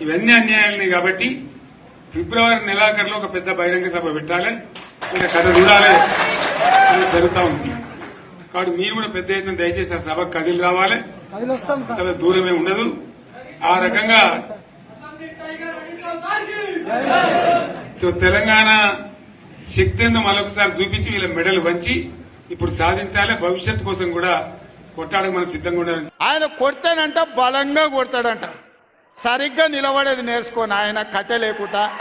ఇవన్నీ అన్యాయాలని కాబట్టి ఫిబ్రవరి నెలాఖరులో ఒక పెద్ద బహిరంగ సభ పెట్టాలి. ఇక్కడ కథ చూడాలి. అని జరుగుతా ఉంది. కాబట్టి మీరు కూడా పెద్ద ఎత్తున దయచేసి ఆ సభకు కదిలి రావాలి. అంత దూరమే ఉండదు. ఆ రకంగా తెలంగాణ శక్తి ఏందో మరొకసారి చూపించి వీళ్ళ మెడలు వంచి ఇప్పుడు సాధించాలి. భవిష్యత్ కోసం కూడా కొట్టాడకు మనం సిద్ధంగా ఉండాలి ఆయన కొడతానంట బలంగా కొడతాడంట. సరిగ్గా నిలబడేది నేర్చుకోను ఆయన కట్టె లేకుండా.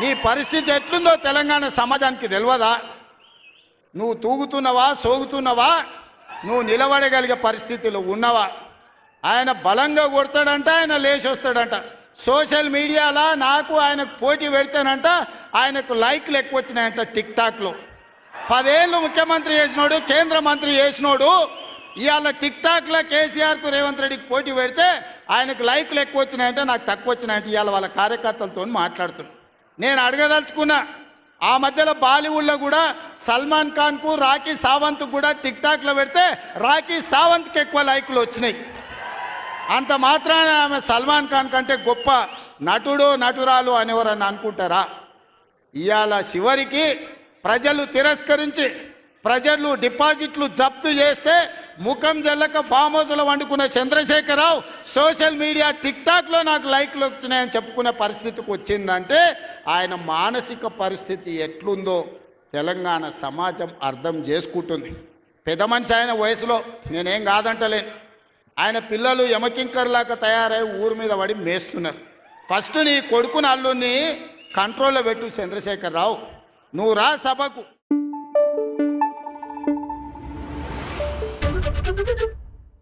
నీ పరిస్థితి ఎట్లుందో తెలంగాణ సమాజానికి తెలియదా నువ్వు తూగుతున్నావా సోగుతున్నావా? నువ్వు నిలబడగలిగే పరిస్థితిలో ఉన్నవా? ఆయన బలంగా కొడతాడంట ఆయన లేచి వస్తాడంట. సోషల్ మీడియాలో? నాకు ఆయనకు పోటీ పెడితేనంట ఆయనకు లైక్లు ఎక్కువ వచ్చినాయంట టిక్ టాక్లో. పదేళ్ళు ముఖ్యమంత్రి చేసినోడు కేంద్ర మంత్రి చేసినోడు ఇవాళ టిక్ టాక్లో కేసీఆర్కు రేవంత్ రెడ్డికి పోటీ పెడితే ఆయనకు లైక్లు ఎక్కువ వచ్చినాయంటే నాకు తక్కువ వచ్చినాయంటే ఇవాళ వాళ్ళ కార్యకర్తలతో మాట్లాడుతున్నాను నేను అడగదలుచుకున్నా ఆ మధ్యలో బాలీవుడ్లో కూడా సల్మాన్ ఖాన్కు రాఖీ సావంత్ కూడా టిక్ టాక్లో పెడితే రాఖీ సావంత్కి ఎక్కువ లైకులు వచ్చినాయి. అంత మాత్రాన ఆమె సల్మాన్ ఖాన్ కంటే గొప్ప నటుడు నటురాలు అనేవారని అనుకుంటారా? ఇవాళ చివరికి ప్రజలు తిరస్కరించి ప్రజలు డిపాజిట్లు జప్తు చేస్తే ముఖం జల్లక ఫామ్ హౌస్లో వండుకున్న చంద్రశేఖరరావు సోషల్ మీడియా టిక్టాక్లో నాకు లైక్లు వచ్చినాయని చెప్పుకునే పరిస్థితికి వచ్చిందంటే ఆయన మానసిక పరిస్థితి ఎట్లుందో తెలంగాణ సమాజం అర్థం చేసుకుంటుంది. పెద్ద మనిషి ఆయన వయసులో నేనేం కాదంటలేను. ఆయన పిల్లలు యమకింకర్లాగా తయారై ఊరి మీద పడి మేస్తున్నారు. ఫస్ట్ నీ కొడుకుని అల్లుని కంట్రోల్లో పెట్టు చంద్రశేఖరరావు. నువ్వు రా సభకు.